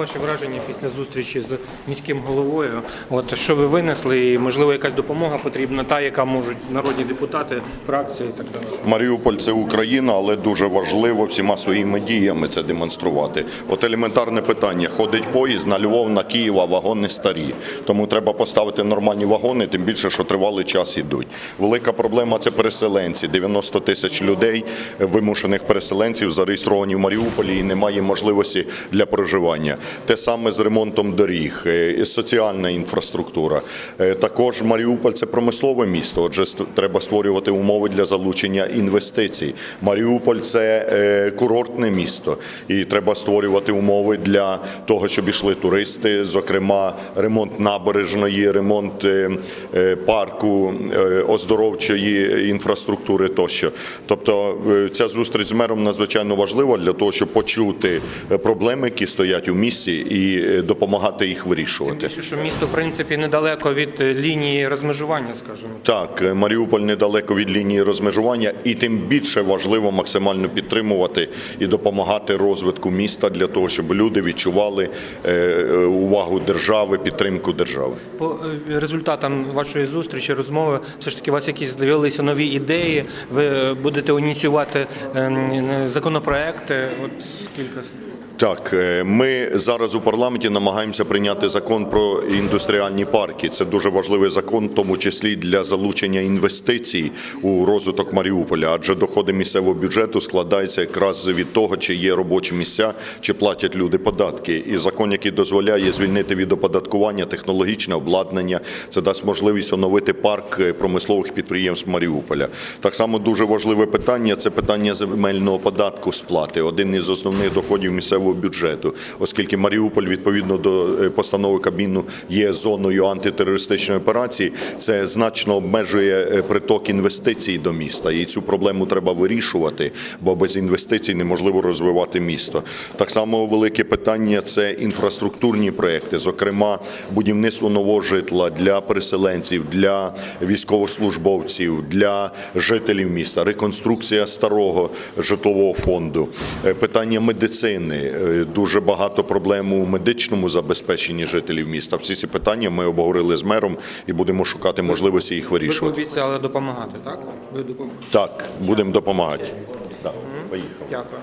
ваші враження після зустрічі з міським головою? От що ви винесли, і можливо якась допомога потрібна, та яка можуть народні депутати, фракції так далі. Маріуполь це Україна, але дуже важливо всіма своїми діями це демонструвати. От елементарне питання: ходить поїзд на Львов, на Київ, а вагони старі. Тому треба поставити нормальні вагони, тим більше, що тривалий час ідуть. Велика проблема це переселенці. 90 тисяч людей, вимушених переселенців, зареєстровані в Маріуполі і немає можливості для проживання. Те саме з ремонтом доріг, е, соціальна інфраструктура. Е, Також Маріуполь це промислове місто. Отже, треба створювати умови для залучення інвестицій. Маріуполь це е, курортне місто, і треба створювати умови для того, щоб ішли туристи, зокрема, ремонт набережної, ремонт парку, оздоровчої інфраструктури тощо. Тобто, ця зустріч з мером надзвичайно важлива для того, щоб почути проблеми, які стоять у місті, і е, допомагати їх вирішувати. Більше, що місто, в принципі, недалеко від е, лінії розмежування, скажімо. Так, е, Маріуполь недалеко від лінії розмежування, і тим більше важливо максимально підтримувати і допомагати розвитку міста для того, щоб люди відчували увагу держави, підтримку держави. По результатам вашої зустрічі, розмови, все ж таки у вас якісь з'явилися нові ідеї. Ви будете ініціювати ем, законопроекти. От скільки Так, ми зараз у парламенті намагаємося прийняти закон про індустріальні парки. Це дуже важливий закон, в тому числі для залучення інвестицій у розвиток Маріуполя, адже доходи місцевого бюджету складаються якраз від того, чи є робочі місця, чи платять люди податки. І закон, який дозволяє звільнити від оподаткування технологічне обладнання, це дасть можливість оновити парк промислових підприємств Маріуполя. Так само дуже важливе питання це питання земельного податку сплати, один із основних доходів місцевого бюджету, оскільки Маріуполь відповідно до е, постанови Кабміну є зоною антитерористичної операції. Це значно обмежує е, приток інвестицій до міста, і цю проблему треба вирішувати, бо без інвестицій неможливо розвивати місто. Так само велике питання це інфраструктурні проекти, зокрема будівництво нового житла для переселенців, для військовослужбовців, для жителів міста, реконструкція старого житлового фонду, Е, питання медицини. Дуже багато проблем у медичному забезпеченні жителів міста. Всі ці питання ми обговорили з мером і будемо шукати можливості їх ви вирішувати. пообіцяли допомагати, так? Ви допомогли. Так, будемо допомагати. Так, поїхали. Дякую.